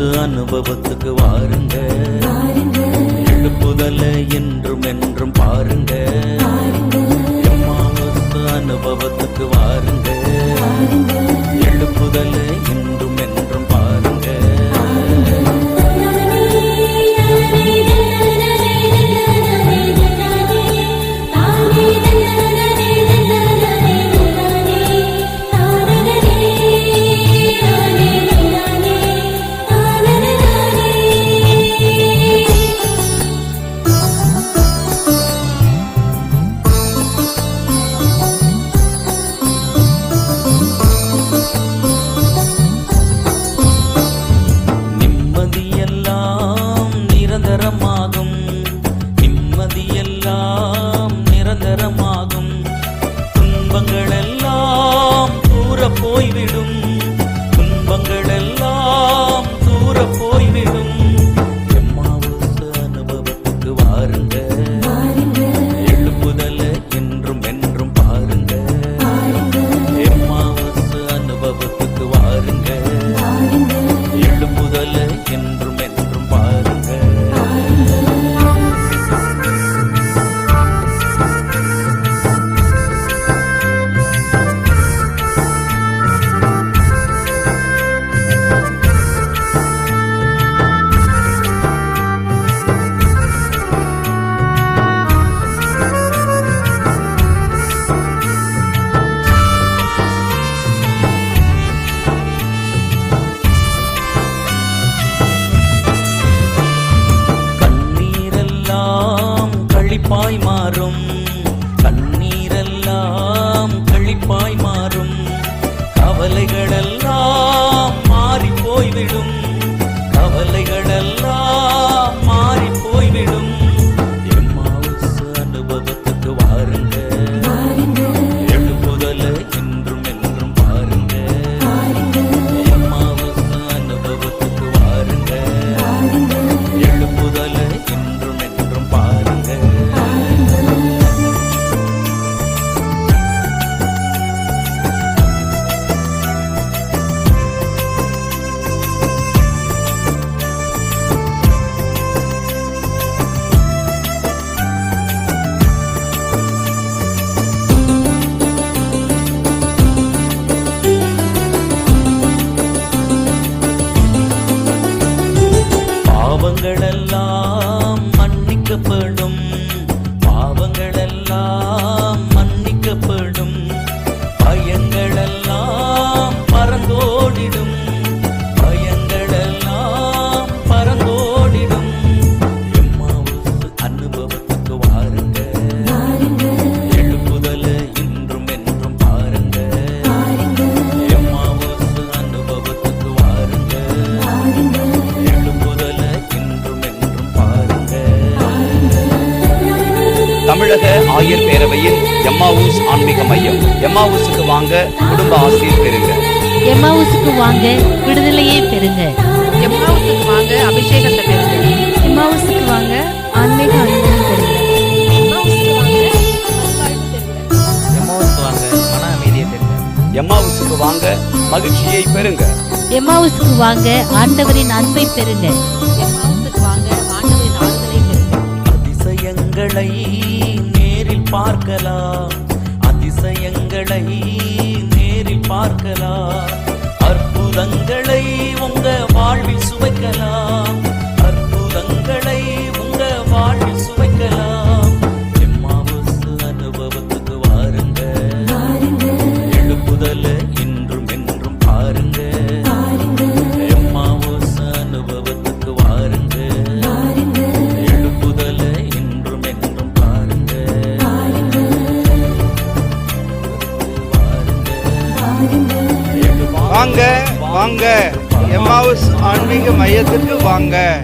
அனுபவத்துக்கு வாருங்க. புதல என்றும் என்றும் பாருங்க. எம்மாவுஸ் அனுபவத்துக்கு வாருங்க. நிரந்தரமாகும். நிம்மதியெல்லாம் நிரந்தரமாகும். துன்பங்களெல்லாம் தூர போய்விடும் துன்பங்களெல்லாம் தூர போய்விடும் எம்மாவுஸ் அனுபவத்துக்கு வாருங்க கழிப்பாய் மாறும். கண்ணீரெல்லாம் கழிப்பாய் மாறும். கவலைகளெல்லாம் மாறி போய்விடும். கவலைகளெல்லாம் மன்னிக்கப்படும் பாவங்களெல்லாம் தமிழக ஆயர் பேரவையின் எம்மாவூஸ் ஆன்மீக மையம். எம்மாவூஸுக்கு வாங்க குடும்ப ஆசிரியர் பெறுங்க. எம்மாவுசுக்கு வாங்க விடுதலையே பெறுங்க. எம்மாவுக்கு வாங்க அபிஷேகத்தை பெறுங்க. எம்மாவுசுக்கு வாங்க ஆன்மீக அனுபவம் பெறுங்க. எம்மாவுக்கு வாங்க மன அமைதியை பெறுங்க. எம்மாவூஸுக்கு வாங்க மகிழ்ச்சியை பெறுங்க. எம்மாவுசுக்கு வாங்க ஆண்டவரின் அன்பை பெறுங்க. அதிசயங்களை நேரில் பார்க்கலாம். அதிசயங்களை நேரில் பார்க்கலாம். அற்புதங்களை உங்க வாழ்வில் சுவைக்கலாம். வாங்க வாங்க. எம்மாவுஸ் ஆன்மீக மையத்திற்கு வாங்க.